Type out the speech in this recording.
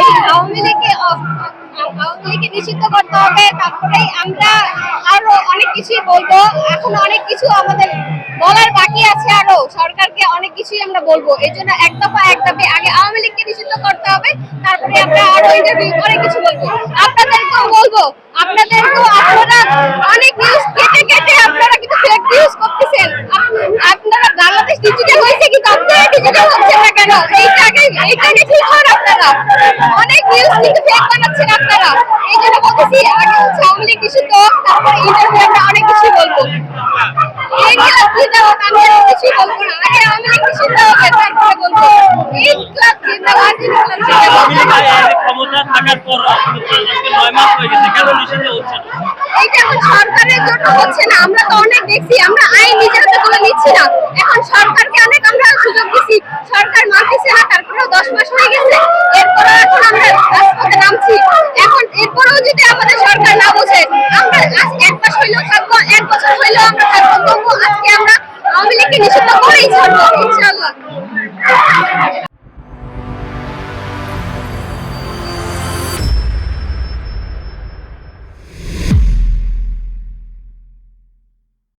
এই আওয়ামী লীগকে নিষিদ্ধ করতে হবে, তারপরে আমরা আরও অনেক কিছুই বলব। এখন অনেক কিছু আমাদের বলার বাকি আছে আরও। সরকারকে অনেক কিছুই আমরা বলব। এই জন্য এক দফা এক দাবি, আগে আওয়ামী লীগকে নিষিদ্ধ করতে হবে, তারপরে আমরা আরও ইন্টারভিউ অনেক কিছু বলব। আপনাদেরকেও বলব, আপনাদেরকেও আপনারা অনেক নিউজ কেটে কেটে আপনারা কিন্তু ফেক নিউজ করতেছেন। আপনারা বাংলাদেশ ডিজিটাল হয়েছে কিন্তু আপনারা ডিজিটাল কেন ঠিক আপনারা। অনেক নিউজ কিন্তু ফেক বানাচ্ছেন আপনারা। এই জন্য বলতেছি আগে হচ্ছে আওয়ামী লীগ নিষিদ্ধ তারপরে ইন্টারভিউ আমরা অনেক কিছু বলব। এই ক্লাব জিন্দাবাদ আমি আর কিছুই বলব না। আগে আওয়ামী লীগ নিষিদ্ধ হবে তারপরে বলব। এই ক্লাব জিন্দাবাদ এই ক্লাব জিন্দাবাদ আজ ক্ষমতা থাকার পর আজকে নয় মাস হয়ে গেছে কেন নিষিদ্ধ হচ্ছে না এইটা এখন সরকারের জন্য হচ্ছে না আমরা তো অনেক দেখছি আমরা আইন নিজের হাতে তুলে নিচ্ছি না। এখন সরকারকে অনেক সরকার মানতেছে না তারপরেও দশ মাস হয়ে গেছে। এরপরেও এখন আমরা রাজপথে নামছি। এখন এরপরেও যদি আমাদের সরকার না বোঝে, আমরা আজ এক মাস হইলেও থাকব, এক বছর হইলেও আমরা থাকব তবু আজকে আমরা আওয়ামী লীগকে নিষিদ্ধ করেই ছাড়বো ইনশাল্লাহ